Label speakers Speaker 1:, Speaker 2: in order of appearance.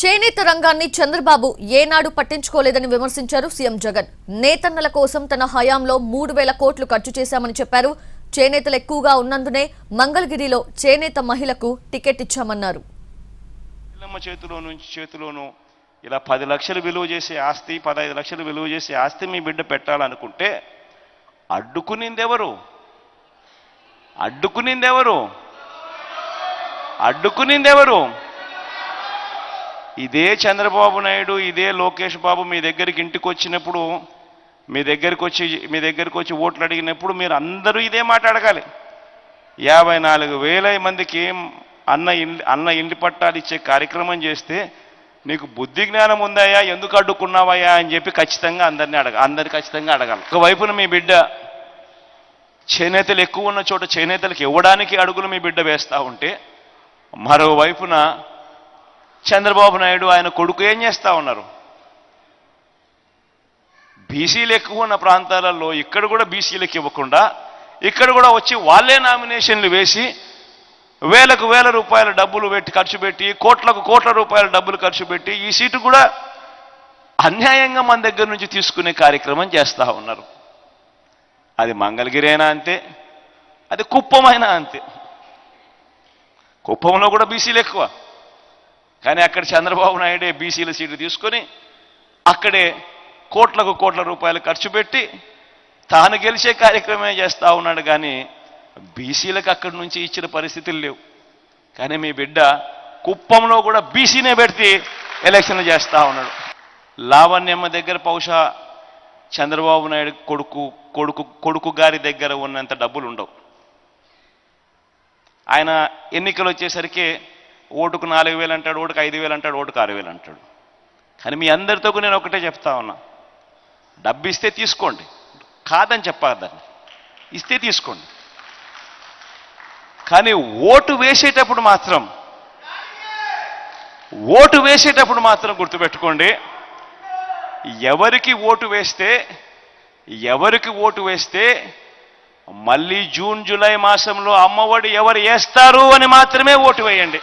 Speaker 1: చేనేత రంగాన్ని చంద్రబాబు ఏనాడు పట్టించుకోలేదని విమర్శించారు సీఎం జగన్. నేతన్నల కోసం తన హయాంలో మూడు వేల కోట్లు ఖర్చు చేశామని చెప్పారు. చేనేతలు ఎక్కువగా ఉన్నందునే మంగళగిరిలో చేనేత మహిళకు టికెట్ ఇచ్చామన్నారు.
Speaker 2: పిల్లమ్మ చేతిలో నుంచి చేతిలోనూ ఇలా పది లక్షలు విలువ చేసే ఆస్తి పదహైదు లక్షలు విలువ చేసే ఆస్తి మీ బిడ్డ పెట్టాలనుకుంటే అడ్డుకునిందెవరు? అడ్డుకునిందెవరు? అడ్డుకునిందెవరు? ఇదే చంద్రబాబు నాయుడు ఇదే లోకేష్ బాబు మీ దగ్గరికి ఇంటికి వచ్చినప్పుడు మీ దగ్గరికి వచ్చి మీ దగ్గరికి వచ్చి ఓట్లు అడిగినప్పుడు మీరు అందరూ ఇదే మాట అడగాలి. యాభై నాలుగు వేల మందికి అన్న ఇల్లు అన్న ఇంటి పట్టాలు ఇచ్చే కార్యక్రమం చేస్తే నీకు బుద్ధి జ్ఞానం ఉందాయా ఎందుకు అడ్డుకున్నావయ్యా అని చెప్పి ఖచ్చితంగా అందరినీ అడగ అందరు ఖచ్చితంగా అడగాలి. ఒకవైపున మీ బిడ్డ చేనేతలు ఎక్కువ ఉన్న చోట చేనేతలకు ఇవ్వడానికి అడుగులు మీ బిడ్డ వేస్తూ ఉంటే మరోవైపున చంద్రబాబు నాయుడు ఆయన కొడుకు ఏం చేస్తూ ఉన్నారు? బీసీలు ఎక్కువ ఉన్న ప్రాంతాలలో ఇక్కడ కూడా బీసీలకు ఇవ్వకుండా ఇక్కడ కూడా వచ్చి వాళ్ళే నామినేషన్లు వేసి వేలకు వేల రూపాయల డబ్బులు పెట్టి ఖర్చు పెట్టి కోట్లకు కోట్ల రూపాయల డబ్బులు ఖర్చు పెట్టి ఈ సీటు కూడా అన్యాయంగా మన దగ్గర నుంచి తీసుకునే కార్యక్రమం చేస్తూ ఉన్నారు. అది మంగళగిరి అయినా అంతే? అది కుప్పమైనా అంతే. కుప్పంలో కూడా బీసీలు ఎక్కువ. కానీ అక్కడ చంద్రబాబు నాయుడే బీసీల సీటు తీసుకొని అక్కడే కోట్లకు కోట్ల రూపాయలు ఖర్చు పెట్టి తాను గెలిచే కార్యక్రమమే చేస్తూ ఉన్నాడు కానీ బీసీలకు అక్కడి నుంచి ఇచ్చిన పరిస్థితులు లేవు. కానీ మీ బిడ్డ కుప్పంలో కూడా బీసీనే పెడితే ఎలక్షన్లు చేస్తూ ఉన్నాడు. లావణ్యమ్మ దగ్గర బహుశా చంద్రబాబు నాయుడు కొడుకు కొడుకు కొడుకు గారి దగ్గర ఉన్నంత డబ్బులు ఉండవు ఆయన ఎన్నికలు వచ్చేసరికి ఓటుకు నాలుగు వేలు అంటాడు ఓటుకు ఐదు వేలు అంటాడు ఓటుకు ఆరు వేలు అంటాడు. కానీ మీ అందరితో నేను ఒకటే చెప్తా ఉన్నా. డబ్బు ఇస్తే తీసుకోండి. కాదని చెప్పదాన్ని ఇస్తే తీసుకోండి. కానీ ఓటు వేసేటప్పుడు మాత్రం ఓటు వేసేటప్పుడు మాత్రం గుర్తుపెట్టుకోండి. ఎవరికి ఓటు వేస్తే ఎవరికి ఓటు వేస్తే మళ్ళీ జూన్ జూలై మాసంలో అమ్మఒడి ఎవరు వేస్తారు అని మాత్రమే ఓటు వేయండి.